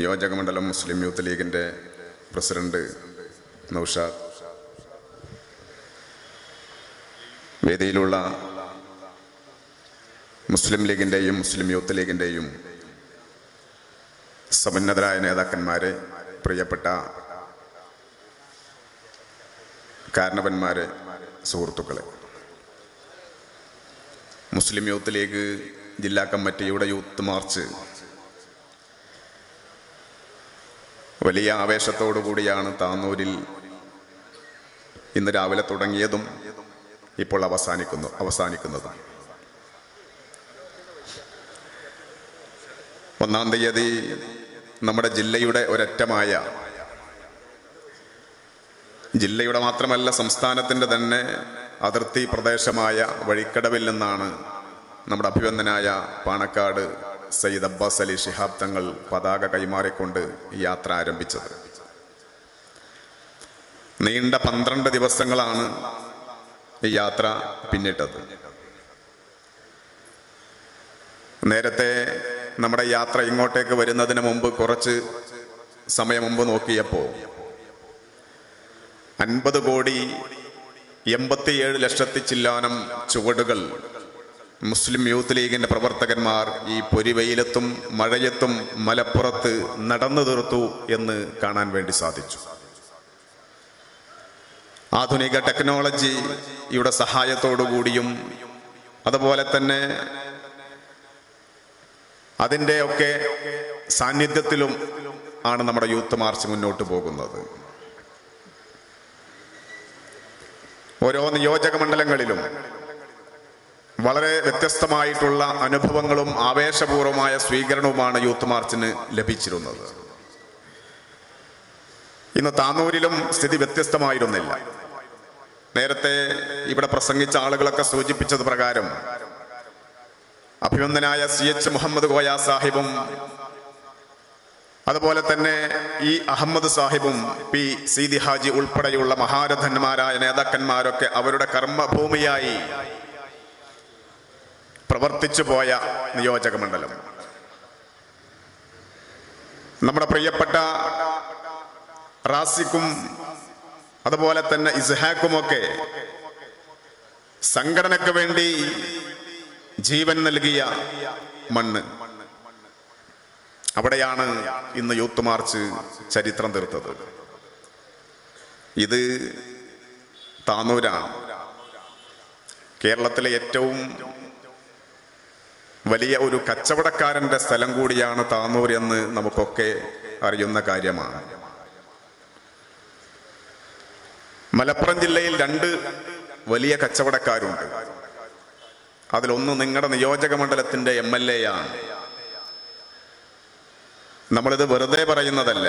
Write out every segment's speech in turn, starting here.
നിയോജക മണ്ഡലം മുസ്ലിം യൂത്ത് ലീഗിന്റെ പ്രസിഡന്റ് നൌഷാദ്. വേദിയിലുള്ള മുസ്ലിം ലീഗിന്റെയും മുസ്ലിം യൂത്ത് ലീഗിന്റെയും സമുന്നതരായ നേതാക്കന്മാരെ പ്രിയപ്പെട്ട കാരണവന്മാരെ സുഹൃത്തുക്കളെ. മുസ്ലിം യൂത്ത് ലീഗ് ജില്ലാ കമ്മിറ്റിയുടെ യൂത്ത് മാർച്ച് വലിയ ആവേശത്തോടു കൂടിയാണ് താന്നൂരിൽ ഇന്ന് രാവിലെ തുടങ്ങിയതും ഇപ്പോൾ അവസാനിക്കുന്നു അവസാനിക്കുന്നതും. ഒന്നാം തീയതി നമ്മുടെ ജില്ലയുടെ ഒരറ്റമായ ജില്ലയുടെ മാത്രമല്ല സംസ്ഥാനത്തിന്റെ തന്നെ അതിർത്തി പ്രദേശമായ വഴിക്കടവിൽ നിന്നാണ് നമ്മുടെ അഭിവന്ദനായ പാണക്കാട് സയ്യിദ് അബ്ബാസ് അലി ഷിഹാബ് തങ്ങൾ പതാക കൈമാറിക്കൊണ്ട് യാത്ര ആരംഭിച്ചത്. നീണ്ട പന്ത്രണ്ട് ദിവസങ്ങളാണ് ഈ യാത്ര പിന്നിട്ടത്. നേരത്തെ നമ്മുടെ യാത്ര ഇങ്ങോട്ടേക്ക് വരുന്നതിന് മുമ്പ് കുറച്ച് സമയം മുമ്പ് നോക്കിയപ്പോൾ അൻപത് കോടി എൺപത്തിയേഴ് ലക്ഷത്തി ചില്ലാനം ചുവടുകൾ മുസ്ലിം യൂത്ത് ലീഗിന്റെ പ്രവർത്തകന്മാർ ഈ പൊരിവെയിലത്തും മഴയത്തും മലപ്പുറത്ത് നടന്നു തീർത്തു എന്ന് കാണാൻ വേണ്ടി സാധിച്ചു. ആധുനിക ടെക്നോളജിയുടെ സഹായത്തോടുകൂടിയും അതുപോലെ തന്നെ അതിന്റെയൊക്കെ സാന്നിധ്യത്തിലും ആണ് നമ്മുടെ യൂത്ത് മാർച്ച് മുന്നോട്ട് പോകുന്നത്. ഓരോ നിയോജക മണ്ഡലങ്ങളിലും വളരെ വ്യത്യസ്തമായിട്ടുള്ള അനുഭവങ്ങളും ആവേശപൂർവമായ സ്വീകരണവുമാണ് യൂത്ത് മാർച്ചിന് ലഭിച്ചിരുന്നത്. ഇന്ന് താന്നൂരിലും സ്ഥിതി വ്യത്യസ്തമായിരുന്നില്ല. നേരത്തെ ഇവിടെ പ്രസംഗിച്ച ആളുകളൊക്കെ സൂചിപ്പിച്ചത് പ്രകാരം അഭിനന്ദനായ സി എച്ച് മുഹമ്മദ് കോയ സാഹിബും അതുപോലെ തന്നെ ഈ അഹമ്മദ് സാഹിബും പി സീതി ഹാജി ഉൾപ്പെടെയുള്ള മഹാരഥന്മാരായ നേതാക്കന്മാരൊക്കെ അവരുടെ കർമ്മഭൂമിയായി പ്രവർത്തിച്ചു പോയ നിയോജക മണ്ഡലം നമ്മുടെ പ്രിയപ്പെട്ട റാസിക്കും അതുപോലെ തന്നെ ഇസ്ഹാക്കുമൊക്കെ സംഘടനയ്ക്ക് വേണ്ടി ജീവൻ നൽകിയ മണ്ണ്. അവിടെയാണ് ഇന്ന് യൂത്ത് മാർച്ച് ചരിത്രം തീർത്തത്. ഇത് താനൂരാണ്. കേരളത്തിലെ ഏറ്റവും വലിയ ഒരു കച്ചവടക്കാരന്റെ സ്ഥലം കൂടിയാണ് താന്നൂർ എന്ന് നമുക്കൊക്കെ അറിയുന്ന കാര്യമാണ്. മലപ്പുറം ജില്ലയിൽ രണ്ട് വലിയ കച്ചവടക്കാരുണ്ട്. അതിലൊന്ന് നിങ്ങളുടെ നിയോജക മണ്ഡലത്തിന്റെ എം എൽ എ ആണ്. നമ്മളിത് വെറുതെ പറയുന്നതല്ല.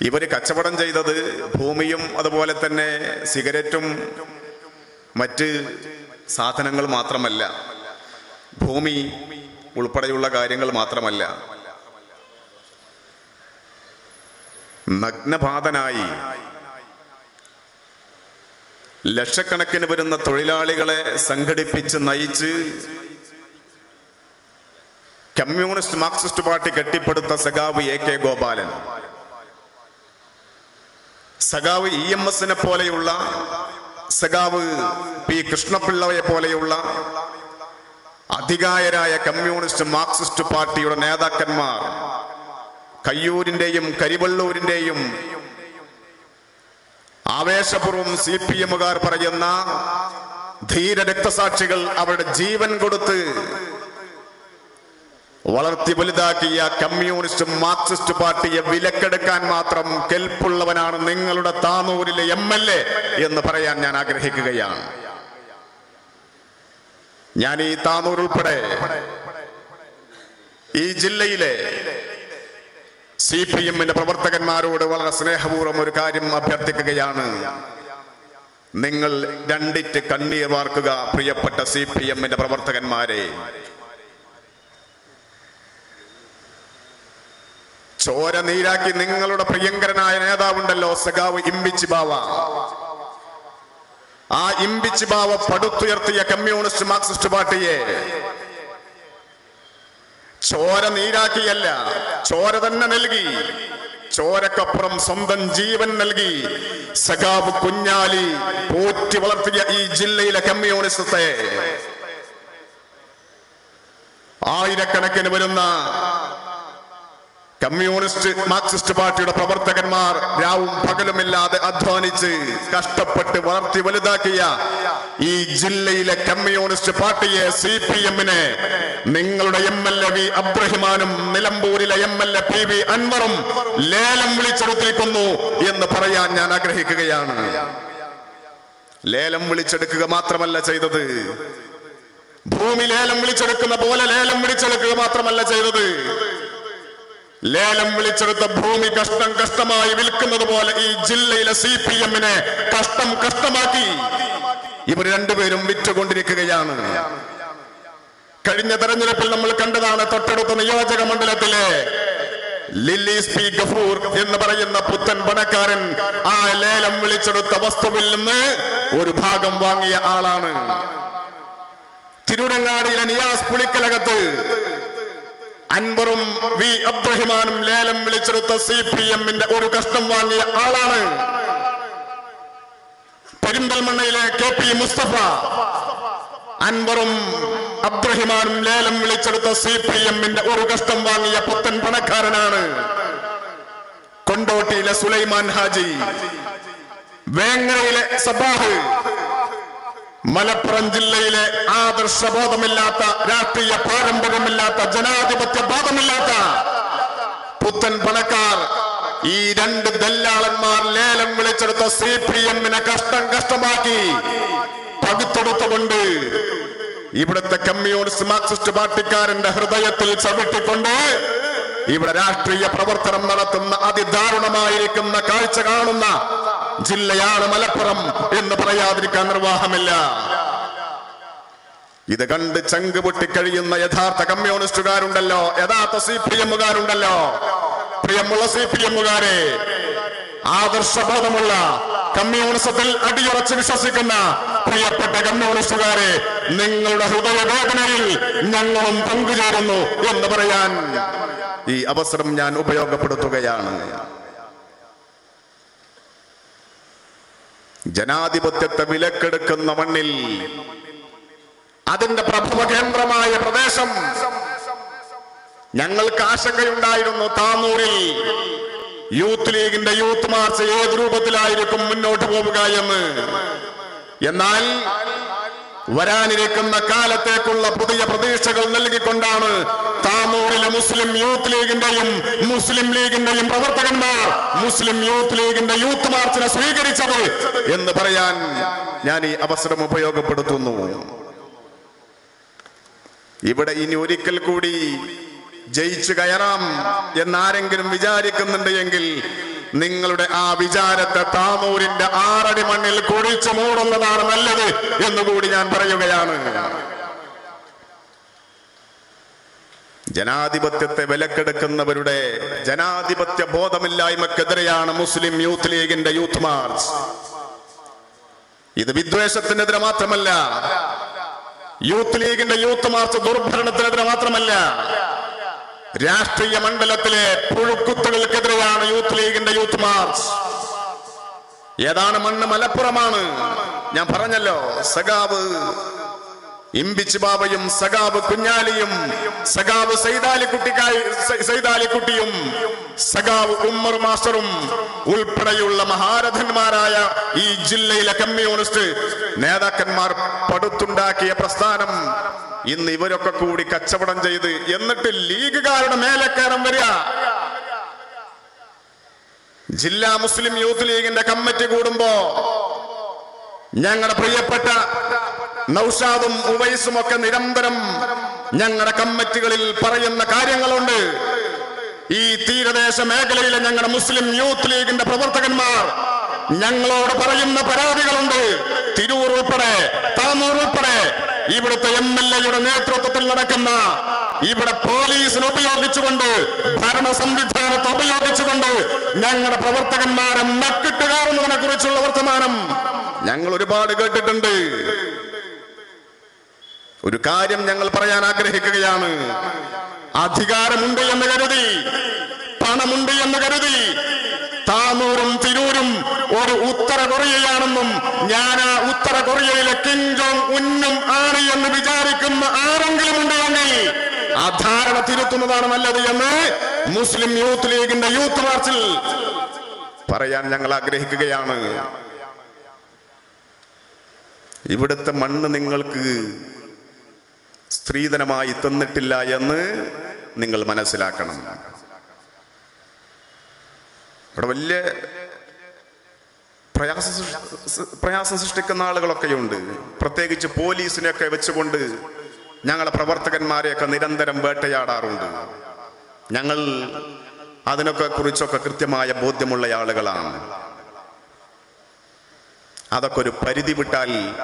ഇവർ കച്ചവടം ചെയ്തത് ഭൂമിയും അതുപോലെ തന്നെ സിഗരറ്റും മറ്റ് സാധനങ്ങൾ മാത്രമല്ല. ഭൂമി ഉൾപ്പെടെയുള്ള കാര്യങ്ങൾ മാത്രമല്ല. നഗ്നപാതനായി ലക്ഷക്കണക്കിന് വരുന്ന തൊഴിലാളികളെ സംഘടിപ്പിച്ച് നയിച്ച് കമ്മ്യൂണിസ്റ്റ് മാർക്സിസ്റ്റ് പാർട്ടി കെട്ടിപ്പടുത്ത സഖാവ് എ കെ ഗോപാലൻ. സഖാവ് ഇ എം എസിനെ പോലെയുള്ള സഖാവ് പി കൃഷ്ണപിള്ളയെ പോലെയുള്ള അധികായരായ കമ്മ്യൂണിസ്റ്റ് മാർക്സിസ്റ്റ് പാർട്ടിയുടെ നേതാക്കന്മാർ കയ്യൂരിന്റെയും കരിവള്ളൂരിന്റെയും ആവേശപൂർവം സി പി എമ്മുകാർ പറയുന്ന ധീര രക്തസാക്ഷികൾ അവരുടെ ജീവൻ കൊടുത്ത് വളർത്തി വലുതാക്കിയ കമ്മ്യൂണിസ്റ്റ് മാർക്സിസ്റ്റ് പാർട്ടിയെ വിലക്കെടുക്കാൻ മാത്രം കെൽപ്പുള്ളവനാണ് നിങ്ങളുടെ താനൂരിലെ എം എൽ എ എന്ന് പറയാൻ ഞാൻ ആഗ്രഹിക്കുകയാണ്. ഞാൻ ഈ താനൂർ ഉൾപ്പെടെ ഈ ജില്ലയിലെ സി പി എമ്മിന്റെ പ്രവർത്തകന്മാരോട് വളരെ സ്നേഹപൂർവം ഒരു കാര്യം അഭ്യർത്ഥിക്കുകയാണ്. നിങ്ങൾ രണ്ടിറ്റ് കണ്ണീർ വാർക്കുക പ്രിയപ്പെട്ട സി പി എമ്മിന്റെ പ്രവർത്തകന്മാരെ. ചോര നീരാക്കി നിങ്ങളുടെ പ്രിയങ്കരനായ നേതാവുണ്ടല്ലോ സഖാവ് ഇമ്പിച്ചി ബാവ. ആ ഇമ്പിച്ചി ബാവ പടുത്തുയർത്തിയ കമ്മ്യൂണിസ്റ്റ് മാർക്സിസ്റ്റ് പാർട്ടിയെ. ചോര നീരാക്കിയല്ല ചോര തന്നെ നൽകി. ചോരക്കപ്പുറം സ്വന്തം ജീവൻ നൽകി. സഖാവ് കുഞ്ഞാലി പോറ്റി വളർത്തിയ ഈ ജില്ലയിലെ കമ്മ്യൂണിസത്തെ ആയിരക്കണക്കിന് വരുന്ന കമ്മ്യൂണിസ്റ്റ് മാർക്സിസ്റ്റ് പാർട്ടിയുടെ പ്രവർത്തകന്മാർ രാവും പകലുമില്ലാതെ അധ്വാനിച്ച് കഷ്ടപ്പെട്ട് വളർത്തി വലുതാക്കിയ ഈ ജില്ലയിലെ കമ്മ്യൂണിസ്റ്റ് പാർട്ടിയെ സി പി എമ്മിനെ നിങ്ങളുടെ എം എൽ എ വി അബ്രഹിമാനും നിലമ്പൂരിലെ M L A P V അൻവറും ലേലം വിളിച്ചെടുത്തിരിക്കുന്നു എന്ന് പറയാൻ ഞാൻ ആഗ്രഹിക്കുകയാണ്. ലേലം വിളിച്ചെടുക്കുക മാത്രമല്ല ചെയ്തത്. ഭൂമി ലേലം വിളിച്ചെടുക്കുന്ന പോലെ ലേലം വിളിച്ചെടുക്കുക മാത്രമല്ല ചെയ്തത്. ലേലം വിളിച്ചെടുത്ത ഭൂമി കഷ്ടം കഷ്ടമായി വിൽക്കുന്നത് പോലെ ഈ ജില്ലയിലെ സി പി എമ്മിനെ കഷ്ടം കഷ്ടമാക്കി. ഇവർ രണ്ടുപേരും വിറ്റുകൊണ്ടിരിക്കുകയാണ്. കഴിഞ്ഞ തെരഞ്ഞെടുപ്പിൽ നമ്മൾ കണ്ടതാണ് തൊട്ടടുത്ത നിയോജക മണ്ഡലത്തിലെ ലില്ലി പി ഗഫൂർ എന്ന് പറയുന്ന പുത്തൻ പണക്കാരൻ ആ ലേലം വിളിച്ചെടുത്ത വസ്തുവിൽ നിന്ന് ഒരു ഭാഗം വാങ്ങിയ ആളാണ്. തിരുരങ്ങാടിയിലെ നിയാസ് പുളിക്കലകത്ത് അൻവറും വി അബ്ദുറഹിമാനും ലേലം വിളിച്ചെടുത്ത സി പി എമ്മിന്റെ ഒരു കഷ്ടം വാങ്ങിയ ആളാണ്. പെരിന്തൽമണ്ണയിലെ കെ പി മുസ്തഫ. അൻവറും അബ്രഹിമാനും ലേലം വിളിച്ചെടുത്ത സി പി എമ്മിന്റെ ഒരു കഷ്ടം വാങ്ങിയ പുത്തൻ പണക്കാരനാണ്. കൊണ്ടോട്ടിയിലെ സുലൈമാൻ ഹാജി. വേങ്ങരയിലെ സബാഹ്. മലപ്പുറം ജില്ലയിലെ ആദർശ ബോധമില്ലാത്ത രാഷ്ട്രീയ പാരമ്പര്യമില്ലാത്ത ജനാധിപത്യ ബോധമില്ലാത്ത പുത്തൻ പണക്കാർ ഈ രണ്ട് ദല്ലാളന്മാർ ലേലം വിളിച്ചെടുത്ത സി പി എമ്മിനെ കഷ്ടം കഷ്ടമാക്കി പകുത്തെടുത്തുകൊണ്ട് ഇവിടുത്തെ കമ്മ്യൂണിസ്റ്റ് മാർക്സിസ്റ്റ് പാർട്ടിക്കാരന്റെ ഹൃദയത്തിൽ ചവിട്ടിക്കൊണ്ട് ഇവിടെ രാഷ്ട്രീയ പ്രവർത്തനം നടത്തുന്ന അതിദാരുണമായിരിക്കുന്ന കാഴ്ച കാണുന്ന ജില്ലയാണ് മലപ്പുറം എന്ന് പറയാതിരിക്കാൻ നിർവാഹമില്ല. ഇത് കണ്ട് ചങ്ക് പൊട്ടിക്കഴിയുന്ന യഥാർത്ഥ കമ്മ്യൂണിസ്റ്റുകാരുണ്ടല്ലോ. യഥാർത്ഥ സി പി എമ്മുകാരുണ്ടല്ലോ. പ്രിയമുള്ള സി പി എമ്മുകാരെ ആദർശബോധമുള്ള കമ്മ്യൂണിസത്തിൽ അടിയുറച്ച് വിശ്വസിക്കുന്ന പ്രിയപ്പെട്ട കമ്മ്യൂണിസ്റ്റുകാരെ നിങ്ങളുടെ ഹൃദയവേദനയിൽ ഞങ്ങളും പങ്കുചേരുന്നു എന്ന് പറയാൻ ഈ അവസരം ഞാൻ ഉപയോഗപ്പെടുത്തുകയാണ്. ജനാധിപത്യത്തെ വിലക്കെടുക്കുന്ന മണ്ണിൽ അതിന്റെ പ്രഭവ കേന്ദ്രമായ പ്രദേശം ഞങ്ങൾക്ക് ആശങ്കയുണ്ടായിരുന്നു താന്നൂരിൽ യൂത്ത് ലീഗിന്റെ യൂത്ത് മാർച്ച് ഏത് രൂപത്തിലായിരിക്കും മുന്നോട്ട് പോവുക എന്ന്. എന്നാൽ വരാനിരിക്കുന്ന കാലത്തേക്കുള്ള പുതിയ പ്രതീക്ഷകൾ നൽകിക്കൊണ്ടാണ് താമൂരിലെ മുസ്ലിം യൂത്ത് ലീഗിന്റെയും മുസ്ലിം ലീഗിന്റെയും പ്രവർത്തകന്മാർ മുസ്ലിം യൂത്ത് ലീഗിന്റെ യൂത്ത് മാർച്ചിനെ സ്വീകരിച്ചത് എന്ന് പറയാൻ ഞാൻ ഈ അവസരം ഉപയോഗപ്പെടുത്തുന്നു. ഇവിടെ ഇനി ഒരിക്കൽ കൂടി ജയിച്ചു കയറാം എന്നാരെങ്കിലും വിചാരിക്കുന്നുണ്ട് എങ്കിൽ നിങ്ങളുടെ ആ വിചാരത്തെ താമൂരിന്റെ ആറടി മണ്ണിൽ കുഴിച്ചു മൂടുന്നതാണ് നല്ലത് എന്നുകൂടി ഞാൻ പറയുകയാണ്. ജനാധിപത്യത്തെ വിലക്കെടുക്കുന്നവരുടെ ജനാധിപത്യ ബോധമില്ലായ്മക്കെതിരെയാണ് മുസ്ലിം യൂത്ത് ലീഗിന്റെ യൂത്ത് മാർച്ച്. ഇത് വിദ്വേഷത്തിനെതിരെ മാത്രമല്ല യൂത്ത് ലീഗിന്റെ യൂത്ത് മാർച്ച് ദുർഭരണത്തിനെതിരെ മാത്രമല്ല രാഷ്ട്രീയ മണ്ഡലത്തിലെ പുഴുക്കുത്തുകൾക്കെതിരെയാണ് യൂത്ത് ലീഗിന്റെ യൂത്ത് മാർച്ച് ഏതാണ് മണ്ണ് മലപ്പുറമാണ്? ഞാൻ പറഞ്ഞല്ലോ സഖാവ് ഇമ്പിച്ച് ബാബയും സഖാവ് കുഞ്ഞാലിയും സഖാവ് സൈതാലിക്കുട്ടിക്കായി സൈതാലിക്കുട്ടിയും സഖാവ് ഉമ്മർ മാസ്റ്ററും ഉൾപ്പെടെയുള്ള മഹാരഥന്മാരായ ഈ ജില്ലയിലെ കമ്മ്യൂണിസ്റ്റ് നേതാക്കന്മാർ പടുത്തുണ്ടാക്കിയ പ്രസ്ഥാനം. ഇന്ന് ഇവരൊക്കെ കൂടി കച്ചവടം ചെയ്ത് എന്നിട്ട് ലീഗുകാരുടെ മേലെ കയറാൻ വരിക. ജില്ലാ മുസ്ലിം യൂത്ത് ലീഗിന്റെ കമ്മിറ്റി കൂടുമ്പോ ഞങ്ങളുടെ പ്രിയപ്പെട്ട നൌഷാദും ഉവൈസും ഒക്കെ നിരന്തരം ഞങ്ങളുടെ കമ്മിറ്റികളിൽ പറയുന്ന കാര്യങ്ങളുണ്ട്. ഈ തീരദേശ മേഖലയിലെ ഞങ്ങളുടെ മുസ്ലിം യൂത്ത് ലീഗിന്റെ പ്രവർത്തകന്മാർ ഞങ്ങളോട് പറയുന്ന പരാതികളുണ്ട്. തിരൂർ ഉൾപ്പെടെ താനൂർ ഉൾപ്പെടെ ഇവിടുത്തെ എം എൽ എയുടെ നേതൃത്വത്തിൽ നടക്കുന്ന ഇവിടെ പോലീസിനെ ഉപയോഗിച്ചുകൊണ്ട് ഭരണ സംവിധാനത്തെ ഉപയോഗിച്ചുകൊണ്ട് ഞങ്ങളുടെ പ്രവർത്തകന്മാരെ നക്കിട്ട് കയറുന്നതിനെ കുറിച്ചുള്ള വർത്തമാനം ഞങ്ങൾ ഒരുപാട് കേട്ടിട്ടുണ്ട്. ഒരു കാര്യം ഞങ്ങൾ പറയാൻ ആഗ്രഹിക്കുകയാണ്. അധികാരമുണ്ട് എന്ന് കരുതി പണമുണ്ട് എന്ന് കരുതി താനൂറും തിരൂരും ഒരു ഉത്തര കൊറിയയാണെന്നും ഞാൻ ആ ഉത്തര കൊറിയയിലെ ജോങ് ഉന്നും ആണ് എന്ന് വിചാരിക്കുന്ന ആരെങ്കിലും ഉണ്ടെങ്കിൽ ആ ധാരണ തിരുത്തുന്നതാണ് നല്ലത് എന്ന് മുസ്ലിം യൂത്ത് ലീഗിന്റെ യൂത്ത് മാർച്ചിൽ പറയാൻ ഞങ്ങൾ ആഗ്രഹിക്കുകയാണ്. ഇവിടുത്തെ മണ്ണ് നിങ്ങൾക്ക് സ്ത്രീധനമായി തന്നിട്ടില്ല എന്ന് നിങ്ങൾ മനസ്സിലാക്കണം. ഇവിടെ വലിയ പ്രയാസം പ്രയാസം സൃഷ്ടിക്കുന്ന ആളുകളൊക്കെയുണ്ട് പ്രത്യേകിച്ച് പോലീസിനെയൊക്കെ വെച്ചുകൊണ്ട് ഞങ്ങളെ പ്രവർത്തകന്മാരെയൊക്കെ നിരന്തരം വേട്ടയാടാറുണ്ട്. ഞങ്ങൾ അതിനൊക്കെ കുറിച്ചൊക്കെ കൃത്യമായ ബോധ്യമുള്ള ആളുകളാണ്. അതൊക്കെ ഒരു പരിധി വിട്ടാൽ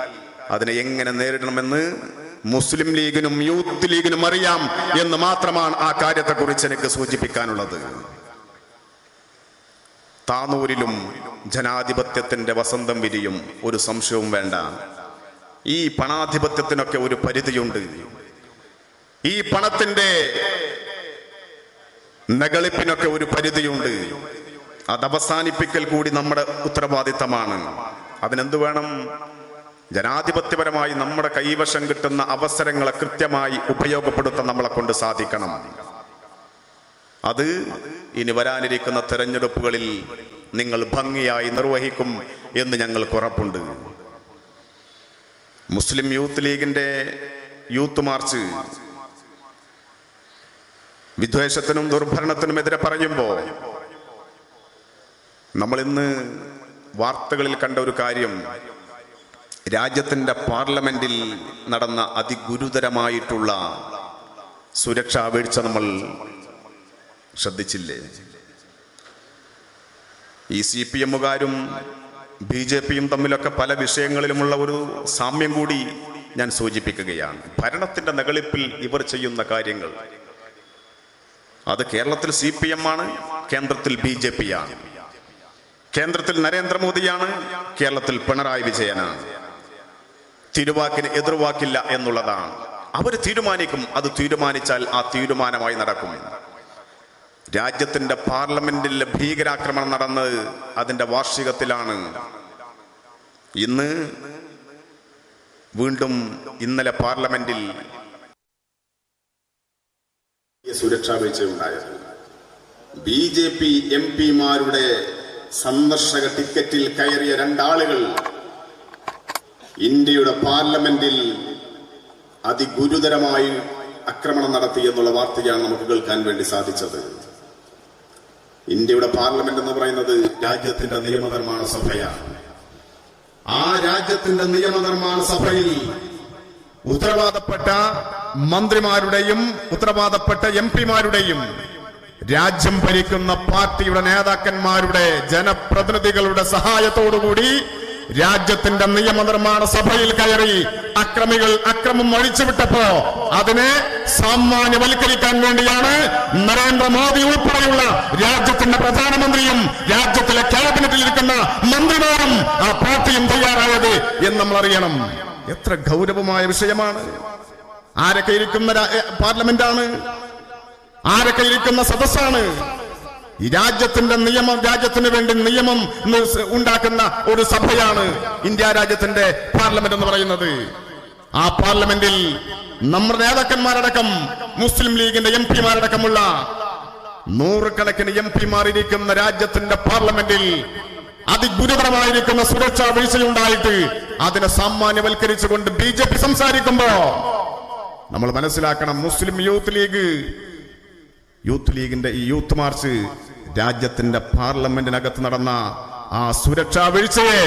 അതിനെ എങ്ങനെ നേരിടണമെന്ന് മുസ്ലിം ലീഗിനും യൂത്ത് ലീഗിനും അറിയാം എന്ന് മാത്രമാണ് ആ കാര്യത്തെക്കുറിച്ച് എനിക്ക് സൂചിപ്പിക്കാനുള്ളത്. താനൂരിലും ജനാധിപത്യത്തിന്റെ വസന്തം വിരിയും ഒരു സംശയവും വേണ്ട. ഈ പണാധിപത്യത്തിനൊക്കെ ഒരു പരിധിയുണ്ട്. ഈ പണത്തിന്റെ നകളിപ്പിനൊക്കെ ഒരു പരിധിയുണ്ട്. അത് അവസാനിപ്പിക്കൽ കൂടി നമ്മുടെ ഉത്തരവാദിത്തമാണ്. അതിനെന്ത് വേണം? ജനാധിപത്യപരമായി നമ്മുടെ കൈവശം കിട്ടുന്ന അവസരങ്ങളെ കൃത്യമായി ഉപയോഗപ്പെടുത്താൻ നമ്മളെ കൊണ്ട് സാധിക്കണം. അത് ഇനി വരാനിരിക്കുന്ന തെരഞ്ഞെടുപ്പുകളിൽ നിങ്ങൾ ഭംഗിയായി നിർവഹിക്കും എന്ന് ഞങ്ങൾ ഉറപ്പുണ്ട്. മുസ്ലിം യൂത്ത് ലീഗിന്റെ യൂത്ത് മാർച്ച് വിദ്വേഷത്തിനും ദുർഭരണത്തിനും എതിരെ പറയുമ്പോൾ നമ്മൾ ഇന്ന് വാർത്തകളിൽ കണ്ട ഒരു കാര്യം രാജ്യത്തിന്റെ പാർലമെന്റിൽ നടന്ന അതിഗുരുതരമായിട്ടുള്ള സുരക്ഷാ വീഴ്ച നമ്മൾ ശ്രദ്ധിച്ചില്ലേ? ഈ സി പി എമ്മുകാരും ബി ജെ പിയും തമ്മിലൊക്കെ പല വിഷയങ്ങളിലുമുള്ള ഒരു സാമ്യം കൂടി ഞാൻ സൂചിപ്പിക്കുകയാണ്. ഭരണത്തിന്റെ നികളിപ്പിൽ ഇവർ ചെയ്യുന്ന കാര്യങ്ങൾ. അത് കേരളത്തിൽ സി പി എം ആണ് കേന്ദ്രത്തിൽ ബി ജെ പി ആണ് കേന്ദ്രത്തിൽ നരേന്ദ്രമോദിയാണ് കേരളത്തിൽ പിണറായി വിജയനാണ്. തിരുവാക്കിന് എതിർവാക്കില്ല എന്നുള്ളതാണ്. അവർ തീരുമാനിക്കും അത് തീരുമാനിച്ചാൽ ആ തീരുമാനമായി നടക്കും രാജ്യത്തിന്റെ പാർലമെന്റിൽ ഭീകരാക്രമണം നടന്നത് അതിന്റെ വാർഷികത്തിലാണ്. ഇന്ന് വീണ്ടും ഇന്നലെ പാർലമെന്റിൽ സുരക്ഷാ വീഴ്ചയുണ്ടായത് ബി ജെ പി എം പിമാരുടെ സന്ദർശക ടിക്കറ്റിൽ കയറിയ രണ്ടാളുകൾ ഇന്ത്യയുടെ പാർലമെന്റിൽ അതിഗുരുതരമായി ആക്രമണം നടത്തി എന്നുള്ള വാർത്തയാണ് നമുക്ക് കേൾക്കാൻ വേണ്ടി സാധിച്ചത്. ഇന്ത്യയുടെ പാർലമെന്റ് എന്ന് പറയുന്നത് രാജ്യത്തിന്റെ നിയമനിർമ്മാണ സഭയാണ്. ആ രാജ്യത്തിന്റെ നിയമനിർമ്മാണ സഭയിൽ ഉത്തരവാദപ്പെട്ട മന്ത്രിമാരുടെയും ഉത്തരവാദപ്പെട്ട എം പിമാരുടെയും രാജ്യം ഭരിക്കുന്ന പാർട്ടിയുടെ നേതാക്കന്മാരുടെ ജനപ്രതിനിധികളുടെ സഹായത്തോടുകൂടി രാജ്യത്തിന്റെ നിയമനിർമ്മാണ സഭയിൽ കയറി അക്രമികൾ അക്രമം അഴിച്ചുവിട്ടപ്പോ അതിനെ സാമാന്യവൽക്കരിക്കാൻ വേണ്ടിയാണ് നരേന്ദ്രമോദി ഉൾപ്പെടെയുള്ള രാജ്യത്തിന്റെ പ്രധാനമന്ത്രിയും രാജ്യത്തിലെ ക്യാബിനറ്റിൽ ഇരിക്കുന്ന മന്ത്രിമാരും ആ പാർട്ടിയും തയ്യാറായത് എന്ന് നമ്മൾ അറിയണം. എത്ര ഗൗരവമായ വിഷയമാണ്. ആരൊക്കെ ഇരിക്കുന്ന പാർലമെന്റാണ്. ആരൊക്കെ ഇരിക്കുന്ന സദസ്സാണ്. ഈ രാജ്യത്തിന്റെ നിയമം രാജ്യത്തിന് വേണ്ടി നിയമം ഉണ്ടാക്കുന്ന ഒരു സഭയാണ് ഇന്ത്യ രാജ്യത്തിന്റെ പാർലമെന്റ് എന്ന് പറയുന്നത്. ആ പാർലമെന്റിൽ നമ്മുടെ നേതാക്കന്മാരടക്കം മുസ്ലിം ലീഗിന്റെ എം പിമാരടക്കമുള്ള നൂറുകണക്കിന് എം പിമാർ ഇരിക്കുന്ന രാജ്യത്തിന്റെ പാർലമെന്റിൽ അതിഗുരുതരമായിരിക്കുന്ന സുരക്ഷാ വീഴ്ചയുണ്ടായിട്ട് അതിനെ സാമാന്യവൽക്കരിച്ചുകൊണ്ട് ബി ജെ പി സംസാരിക്കുമ്പോ നമ്മൾ മനസ്സിലാക്കണം മുസ്ലിം യൂത്ത് ലീഗ് യൂത്ത് ലീഗിന്റെ ഈ യൂത്ത് മാർച്ച് രാജ്യത്തിന്റെ പാർലമെന്റിനകത്ത് നടന്ന ആ സുരക്ഷാ വീഴ്ചയെ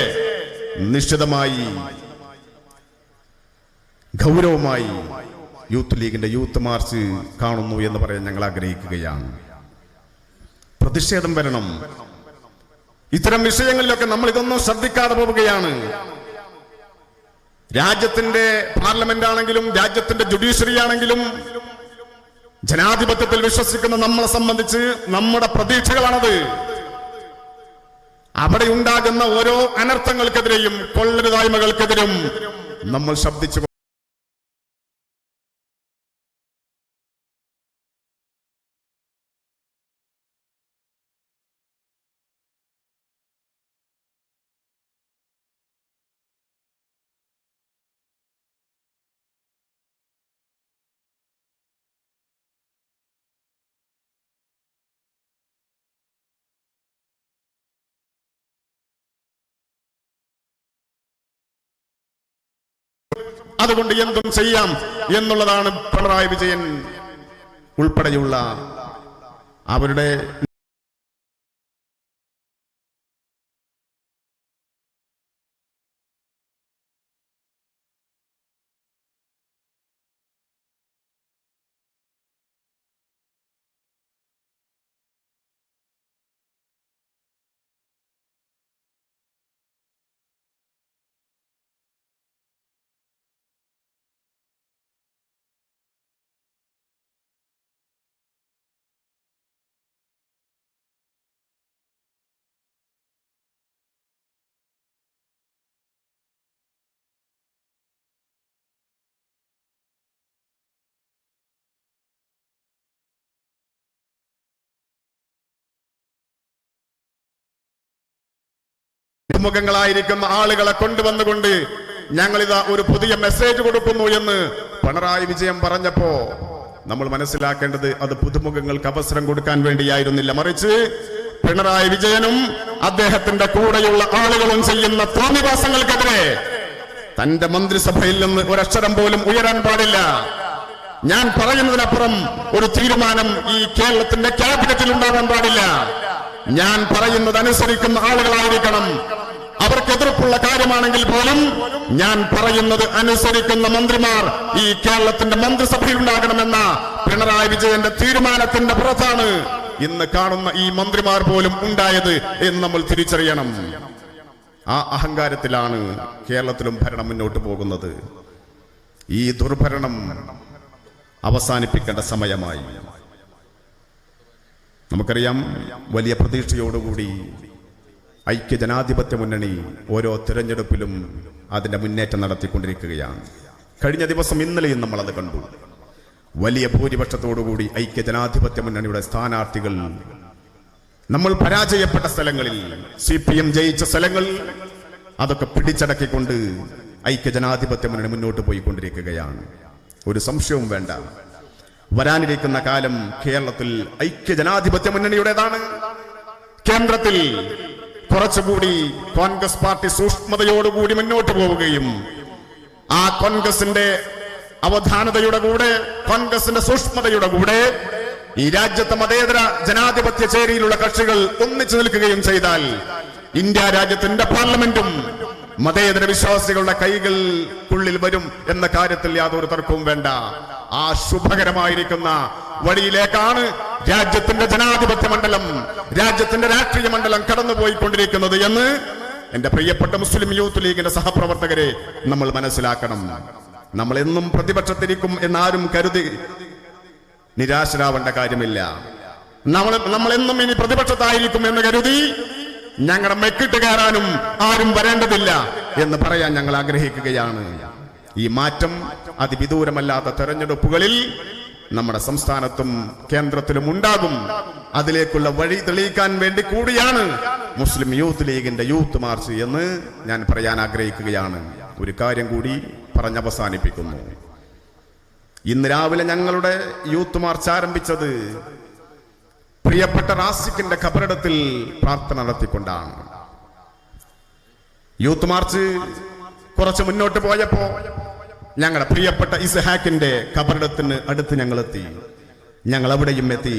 നിശ്ചിതമായി ഗൗരവമായി യൂത്ത് ലീഗിന്റെ യൂത്ത് മാർച്ച് കാണുന്നു എന്ന് പറയാൻ ഞങ്ങൾ ആഗ്രഹിക്കുകയാണ്. പ്രതിഷേധം വരണം. ഇത്തരം വിഷയങ്ങളിലൊക്കെ നമ്മൾ ഇതൊന്നും ശ്രദ്ധിക്കാതെ പോവുകയാണ്. രാജ്യത്തിന്റെ പാർലമെന്റ് ആണെങ്കിലും രാജ്യത്തിന്റെ ജുഡീഷ്യറി ആണെങ്കിലും ജനാധിപത്യത്തിൽ വിശ്വസിക്കുന്ന നമ്മളെ സംബന്ധിച്ച് നമ്മുടെ പ്രതീക്ഷകളാണത്. അവിടെ ഉണ്ടാകുന്ന ഓരോ അനർത്ഥങ്ങൾക്കെതിരെയും കൊള്ളരുതായ്മകൾക്കെതിരും നമ്മൾ ശബ്ദിച്ചു അതുകൊണ്ട് എന്തും ചെയ്യാം എന്നുള്ളതാണ് പിണറായി വിജയൻ ഉൾപ്പെടെയുള്ള അവരുടെ മുഖങ്ങളായിരിക്കുന്ന ആളുകളെ കൊണ്ടുവന്നുകൊണ്ട് ഞങ്ങളിതാ ഒരു പുതിയ മെസ്സേജ് കൊടുക്കുന്നു എന്ന് പിണറായി വിജയൻ പറഞ്ഞപ്പോ നമ്മൾ മനസ്സിലാക്കേണ്ടത് അത് പുതുമുഖങ്ങൾക്ക് അവസരം കൊടുക്കാൻ വേണ്ടിയായിരുന്നില്ല. മറിച്ച് പിണറായി വിജയനും അദ്ദേഹത്തിന്റെ കൂടെയുള്ള ആളുകളും ചെയ്യുന്ന തോന്നിവാസങ്ങൾക്കെതിരെ തന്റെ മന്ത്രിസഭയിൽ നിന്ന് ഒരക്ഷരം പോലും ഉയരാൻ പാടില്ല. ഞാൻ പറയുന്നതിനപ്പുറം ഒരു തീരുമാനം ഈ കേരളത്തിന്റെ ക്യാബിനറ്റിൽ ഉണ്ടാകാൻ പാടില്ല. ഞാൻ പറയുന്നത് അനുസരിക്കുന്ന ആളുകളായിരിക്കണം. അവർക്ക് എതിർപ്പുള്ള കാര്യമാണെങ്കിൽ പോലും ഞാൻ പറയുന്നത് അനുസരിക്കുന്ന മന്ത്രിമാർ ഈ കേരളത്തിന്റെ മന്ത്രിസഭയിൽ ഉണ്ടാകണമെന്ന പിണറായി വിജയന്റെ തീരുമാനത്തിന്റെ പുറത്താണ് ഇന്ന് കാണുന്ന ഈ മന്ത്രിമാർ പോലും ഉണ്ടായത് എന്ന് നമ്മൾ തിരിച്ചറിയണം. ആ അഹങ്കാരത്തിലാണ് കേരളത്തിലും ഭരണം മുന്നോട്ട് പോകുന്നത്. ഈ ദുർഭരണം അവസാനിപ്പിക്കേണ്ട സമയമായി. നമുക്കറിയാം വലിയ പ്രതീക്ഷയോടുകൂടി ഐക്യ ജനാധിപത്യ മുന്നണി ഓരോ തിരഞ്ഞെടുപ്പിലും അതിന്റെ മുന്നേറ്റം നടത്തിക്കൊണ്ടിരിക്കുകയാണ്. കഴിഞ്ഞ ദിവസം ഇന്നലെയും നമ്മൾ അത് കണ്ടു. വലിയ ഭൂരിപക്ഷത്തോടുകൂടി ഐക്യ ജനാധിപത്യ മുന്നണിയുടെ സ്ഥാനാർത്ഥികൾ നമ്മൾ പരാജയപ്പെട്ട സ്ഥലങ്ങളിൽ സി പി എം ജയിച്ച സ്ഥലങ്ങൾ അതൊക്കെ പിടിച്ചടക്കിക്കൊണ്ട് ഐക്യ ജനാധിപത്യ മുന്നണി മുന്നോട്ട് പോയിക്കൊണ്ടിരിക്കുകയാണ്. ഒരു സംശയവും വേണ്ട. വരാനിരിക്കുന്ന കാലം കേരളത്തിൽ ഐക്യ ജനാധിപത്യ മുന്നണിയുടേതാണ്. കേന്ദ്രത്തിൽ കുറച്ചുകൂടി കോൺഗ്രസ് പാർട്ടി സൂക്ഷ്മതയോടുകൂടി മുന്നോട്ട് പോവുകയും ആ കോൺഗ്രസിന്റെ അവധാനതയുടെ കൂടെ കോൺഗ്രസിന്റെ സൂക്ഷ്മതയുടെ കൂടെ ഈ രാജ്യത്തെ മതേതര ജനാധിപത്യ ചേരിയിലുള്ള കക്ഷികൾ ഒന്നിച്ചു നിൽക്കുകയും ചെയ്താൽ ഇന്ത്യ രാജ്യത്തിന്റെ പാർലമെന്റും മതേതര വിശ്വാസികളുടെ കൈകൾക്കുള്ളിൽ വരും എന്ന കാര്യത്തിൽ യാതൊരു തർക്കവും വേണ്ട. ആ ശുഭകരമായിരിക്കുന്ന വഴിയിലേക്കാണ് രാജ്യത്തിന്റെ ജനാധിപത്യ മണ്ഡലം രാജ്യത്തിന്റെ രാഷ്ട്രീയ മണ്ഡലം കടന്നുപോയിക്കൊണ്ടിരിക്കുന്നത് എന്ന് എന്റെ പ്രിയപ്പെട്ട മുസ്ലിം യൂത്ത് ലീഗിന്റെ സഹപ്രവർത്തകരെ നമ്മൾ മനസ്സിലാക്കണം. നമ്മൾ എന്നും പ്രതിപക്ഷത്തിരിക്കും എന്നാരും കരുതി നിരാശരാവേണ്ട കാര്യമില്ല. നമ്മൾ നമ്മൾ എന്നും ഇനി പ്രതിപക്ഷത്തായിരിക്കും എന്ന് കരുതി ഞങ്ങളുടെ മെക്കിട്ട് കയറാനും ആരും വരേണ്ടതില്ല എന്ന് പറയാൻ ഞങ്ങൾ ആഗ്രഹിക്കുകയാണ്. ഈ മാറ്റം അതിവിദൂരമല്ലാത്ത തെരഞ്ഞെടുപ്പുകളിൽ നമ്മുടെ സംസ്ഥാനത്തും കേന്ദ്രത്തിലും ഉണ്ടാകും. അതിലേക്കുള്ള വഴി തെളിയിക്കാൻ വേണ്ടി കൂടിയാണ് മുസ്ലിം യൂത്ത് ലീഗിന്റെ യൂത്ത് മാർച്ച് എന്ന് ഞാൻ പറയാൻ ആഗ്രഹിക്കുകയാണ്. ഒരു കാര്യം കൂടി പറഞ്ഞവസാനിപ്പിക്കുന്നു. ഇന്ന് രാവിലെ ഞങ്ങളുടെ യൂത്ത് മാർച്ച് ആരംഭിച്ചത് പ്രിയപ്പെട്ട റാസിക്കിന്റെ ഖബറിടത്തിൽ പ്രാർത്ഥന നടത്തിക്കൊണ്ടാണ്. യൂത്ത് മാർച്ച് കുറച്ച് മുന്നോട്ട് പോയപ്പോ ഞങ്ങളുടെ പ്രിയപ്പെട്ട ഇസ്ഹാക്കിന്റെ ഖബറിടത്തിന് അടുത്ത് ഞങ്ങൾ എത്തി ഞങ്ങൾ അവിടെയും എത്തി.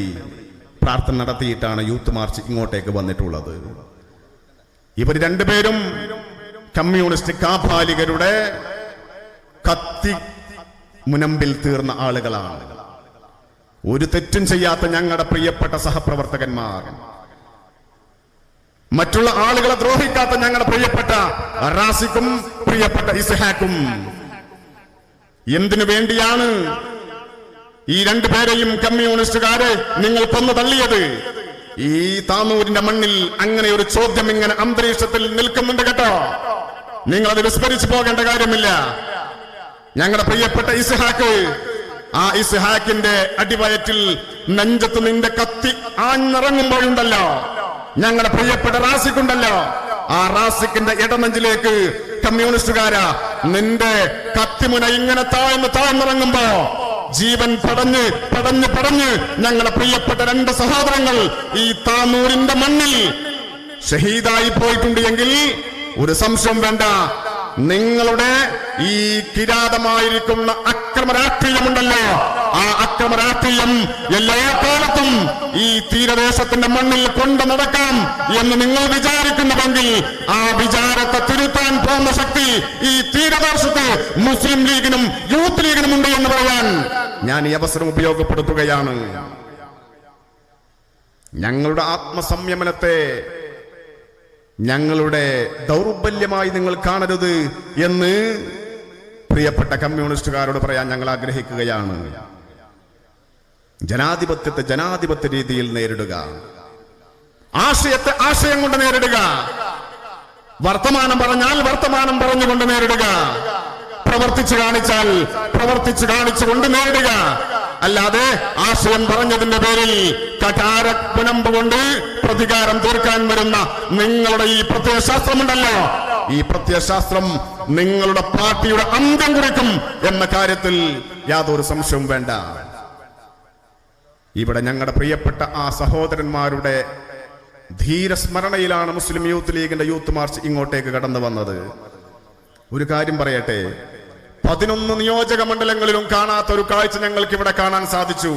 പ്രാർത്ഥന നടത്തിയിട്ടാണ് യൂത്ത് മാർച്ച് ഇങ്ങോട്ടേക്ക് വന്നിട്ടുള്ളത്. ഇവർ രണ്ടുപേരും കമ്മ്യൂണിസ്റ്റ് കാപാലികരുടെ കത്തി മുനമ്പിൽ തീർന്ന ആളുകളാണ്. ഒരു തെറ്റും ചെയ്യാത്ത ഞങ്ങളുടെ പ്രിയപ്പെട്ട സഹപ്രവർത്തകന്മാർ. മറ്റുള്ള ആളുകളെ ദ്രോഹിക്കാത്ത ഞങ്ങളുടെ പ്രിയപ്പെട്ട റാസിക്കും പ്രിയപ്പെട്ട ഇസ്ഹാക്കും എന്തിനു വേണ്ടിയാണ് ഈ രണ്ടുപേരെയും കമ്മ്യൂണിസ്റ്റുകാരെ നിങ്ങൾ കൊന്നു തള്ളിയത്? ഈ താമൂരിന്റെ മണ്ണിൽ അങ്ങനെ ഒരു ചോദ്യം ഇങ്ങനെ അന്തരീക്ഷത്തിൽ നിൽക്കുന്നുണ്ട് കേട്ടോ. നിങ്ങൾ അത് വിസ്മരിച്ചു പോകേണ്ട കാര്യമില്ല. ഞങ്ങളുടെ പ്രിയപ്പെട്ട ഇസ്ഹാക്ക് ആ ഇസ്ഹാക്കിന്റെ അടിവയറ്റിൽ നെഞ്ചത്ത് നിന്റെ കത്തി ആഞ്ഞിറങ്ങുമ്പോഴുണ്ടല്ലോ. ഞങ്ങളുടെ പ്രിയപ്പെട്ട റാസിക്കുണ്ടല്ലോ. ആ റാസിക്കിന്റെ ഇടനെഞ്ചിലേക്ക് കമ്മ്യൂണിസ്റ്റുകാരാ നിന്റെ കത്തിമുന ഇങ്ങനെ താഴ്ന്ന് താഴ്ന്നിറങ്ങുമ്പോ ജീവൻ പടഞ്ഞ് പടഞ്ഞ് പടഞ്ഞ് ഞങ്ങളുടെ പ്രിയപ്പെട്ട രണ്ട് സഹോദരങ്ങൾ ഈ താനൂരിന്റെ മണ്ണിൽ ഷഹീദായി പോയിട്ടുണ്ട് എങ്കിൽ ഒരു സംശയം വേണ്ട. നിങ്ങളുടെ ഈ കിരാതമായിരിക്കുന്ന അക്രമ രാഷ്ട്രീയമുണ്ടല്ലോ ആ അക്രമ രാഷ്ട്രീയം എല്ലാ കാലത്തും ഈ തീരദേശത്തിന്റെ മണ്ണിൽ കൊണ്ടു നടക്കാം എന്ന് നിങ്ങൾ വിചാരിക്കുന്നുവെങ്കിൽ ആ വിചാരത്തെ തിരുത്താൻ പോകുന്ന ശക്തി ഈ തീരദേശത്ത് മുസ്ലിം ലീഗിനും യൂത്ത് ലീഗിനും ഉണ്ട് എന്ന് പറയാൻ ഞാൻ ഈ അവസരം ഉപയോഗപ്പെടുത്തുകയാണ്. ഞങ്ങളുടെ ആത്മസംയമനത്തെ ഞങ്ങളുടെ ദൗർബല്യമായി നിങ്ങൾ കാണരുത് എന്ന് പ്രിയപ്പെട്ട കമ്മ്യൂണിസ്റ്റുകാരോട് പറയാൻ ഞങ്ങൾ ആഗ്രഹിക്കുകയാണ്. ജനാധിപത്യത്തെ ജനാധിപത്യ രീതിയിൽ നേരിടുക. ആശയത്തെ ആശയം കൊണ്ട് നേരിടുക. വർത്തമാനം പറഞ്ഞാൽ വർത്തമാനം പറഞ്ഞുകൊണ്ട് നേരിടുക. പ്രവർത്തിച്ചു കാണിച്ചാൽ പ്രവർത്തിച്ചു കാണിച്ചുകൊണ്ട് നേരിടുക. അല്ലാതെ ആശയം പറഞ്ഞതിന്റെ പേരിൽ കഠാര പുനമ്പ് കൊണ്ട് പ്രതികാരം തീർക്കാൻ വരുന്ന നിങ്ങളുടെ ഈ പ്രത്യയശാസ്ത്രമുണ്ടല്ലോ. ഈ പ്രത്യയശാസ്ത്രം നിങ്ങളുടെ പാർട്ടിയുടെ അന്ത്യം കുറിക്കും എന്ന കാര്യത്തിൽ യാതൊരു സംശയവും വേണ്ട. ഇവിടെ ഞങ്ങളുടെ പ്രിയപ്പെട്ട ആ സഹോദരന്മാരുടെ ധീരസ്മരണയിലാണ് മുസ്ലിം യൂത്ത് ലീഗിന്റെ യൂത്ത് മാർച്ച് ഇങ്ങോട്ടേക്ക് കടന്നു വന്നത്. ഒരു കാര്യം പറയട്ടെ. പതിനൊന്ന് നിയോജക മണ്ഡലങ്ങളിലും കാണാത്ത ഒരു കാഴ്ച ഞങ്ങൾക്ക് ഇവിടെ കാണാൻ സാധിച്ചു.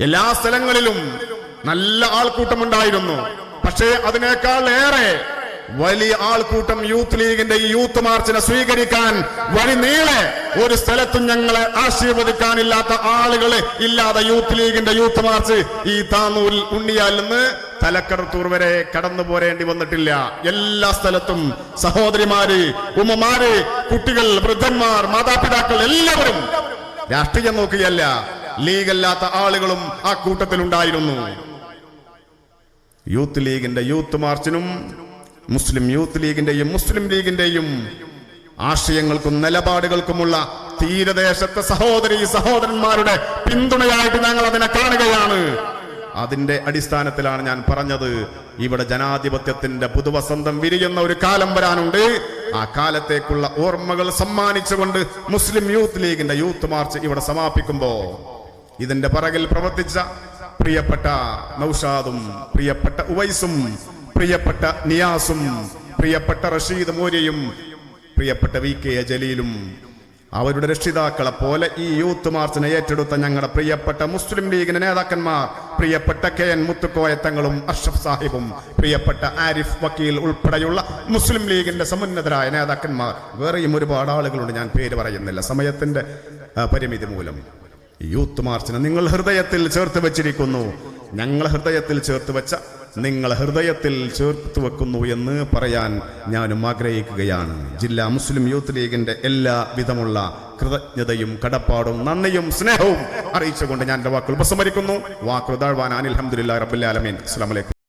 എല്ലാ സ്ഥലങ്ങളിലും നല്ല ആൾക്കൂട്ടമുണ്ടായിരുന്നു. പക്ഷേ അതിനേക്കാൾ ഏറെ വലിയ ആൾക്കൂട്ടം യൂത്ത് ലീഗിന്റെ ഈ യൂത്ത് മാർച്ചിനെ സ്വീകരിക്കാൻ വഴി നീളെ ഒരു സ്ഥലത്തും ഞങ്ങളെ ആശീർവദിക്കാനില്ലാത്ത ആളുകളെ ഇല്ലാതെ യൂത്ത് ലീഗിന്റെ യൂത്ത് മാർച്ച് ഈ താന്നൂരിൽ ഉണ്ണിയാൽ നിന്ന് തലക്കടത്തൂർ വരെ കടന്നു പോരേണ്ടി വന്നിട്ടില്ല. എല്ലാ സ്ഥലത്തും സഹോദരിമാര് ഉമ്മമാര് കുട്ടികൾ വൃദ്ധന്മാർ മാതാപിതാക്കൾ എല്ലാവരും രാഷ്ട്രീയം നോക്കുകയല്ല. ലീഗല്ലാത്ത ആളുകളും ആ കൂട്ടത്തിൽ ഉണ്ടായിരുന്നു യൂത്ത് ലീഗിന്റെ യൂത്ത് മാർച്ചിനും മുസ്ലിം യൂത്ത് ലീഗിന്റെയും മുസ്ലിം ലീഗിന്റെയും ആശയങ്ങൾക്കും നിലപാടുകൾക്കുമുള്ള തീരദേശത്തെ സഹോദരി സഹോദരന്മാരുടെ പിന്തുണയായിട്ട് ഞങ്ങൾ അതിനെ കാണുകയാണ്. അതിന്റെ അടിസ്ഥാനത്തിലാണ് ഞാൻ പറഞ്ഞത് ഇവിടെ ജനാധിപത്യത്തിന്റെ പുതുവസന്തം വിരിയുന്ന ഒരു കാലം വരാനുണ്ട്. ആ കാലത്തേക്കുള്ള ഓർമ്മകൾ സമ്മാനിച്ചുകൊണ്ട് മുസ്ലിം യൂത്ത് ലീഗിന്റെ യൂത്ത് മാർച്ച് ഇവിടെ സമാപിക്കുമ്പോ ഇതിന്റെ പറകിൽ പ്രവർത്തിച്ച പ്രിയപ്പെട്ട നൌഷാദും പ്രിയപ്പെട്ട ഉവൈസും പ്രിയപ്പെട്ട നിയാസും പ്രിയപ്പെട്ട റഷീദ് മോര്യയും പ്രിയപ്പെട്ട വി കെ ജലീലും അവരുടെ രക്ഷിതാക്കളെ പോലെ ഈ യൂത്ത് മാർച്ചിനെ ഏറ്റെടുത്ത ഞങ്ങളുടെ പ്രിയപ്പെട്ട മുസ്ലിം ലീഗിന്റെ നേതാക്കന്മാർ പ്രിയപ്പെട്ട കെ എൻ മുത്തുക്കോയത്തങ്ങളും അഷ്റഫ് സാഹിബും പ്രിയപ്പെട്ട ആരിഫ് വക്കീൽ ഉൾപ്പെടെയുള്ള മുസ്ലിം ലീഗിന്റെ സമുന്നതരായ നേതാക്കന്മാർ. വേറെയും ഒരുപാട് ആളുകളുണ്ട് ഞാൻ പേര് പറയുന്നില്ല. സമയത്തിന്റെ പരിമിതി മൂലം. യൂത്ത് മാർച്ചിനെ നിങ്ങൾ ഹൃദയത്തിൽ ചേർത്ത് വെച്ചിരിക്കുന്നു. ഞങ്ങൾ ഹൃദയത്തിൽ ചേർത്ത് വെച്ച നിങ്ങൾ ഹൃദയത്തിൽ ചേർത്ത് വെക്കുന്നു എന്ന് പറയാൻ ഞാനും ആഗ്രഹിക്കുകയാണ്. ജില്ലാ മുസ്ലിം യൂത്ത് ലീഗിന്റെ എല്ലാ വിധമുള്ള കൃതജ്ഞതയും കടപ്പാടും നന്ദിയും സ്നേഹവും അറിയിച്ചുകൊണ്ട് ഞാൻ എന്റെ വാക്കുകൾ ഉപസംഹരിക്കുന്നു. വാക്കുകൾ താഴ്വാൻ അനിൽ അഹമ്മദില്ല അസ്സാം വലൈക്കും